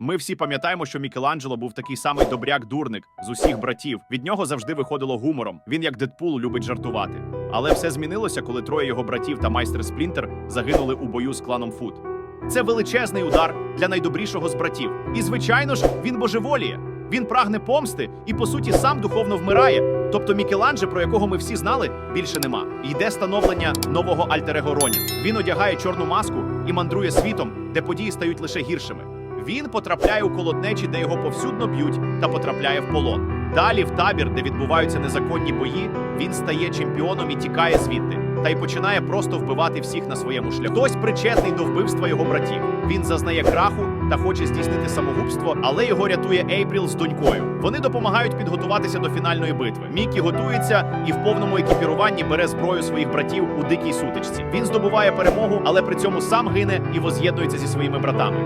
Ми всі пам'ятаємо, що Мікеланджело був такий самий добряк-дурник з усіх братів. Від нього завжди виходило гумором. Він, як Дедпул, любить жартувати. Але все змінилося, коли троє його братів та майстер Сплінтер загинули у бою з кланом Фут. Це величезний удар для найдобрішого з братів. І, звичайно ж, він божеволіє. Він прагне помсти і, по суті, сам духовно вмирає. Тобто Мікеланже, про якого ми всі знали, більше нема. Йде становлення нового альтер-его Він одягає чорну маску і мандрує світом, де події стають лише гіршими. Він потрапляє у колотнечі, де його повсюдно б'ють, та потрапляє в полон. Далі, в табір, де відбуваються незаконні бої, він стає чемпіоном і тікає звідти. Та й починає просто вбивати всіх на своєму шляху. Хтось причетний до вбивства його братів. Він зазнає краху та хоче здійснити самогубство, але його рятує Ейпріл з донькою. Вони допомагають підготуватися до фінальної битви. Мікі готується і в повному екіпіруванні бере зброю своїх братів у дикій сутичці. Він здобуває перемогу, але при цьому сам гине і воз'єднується зі своїми братами.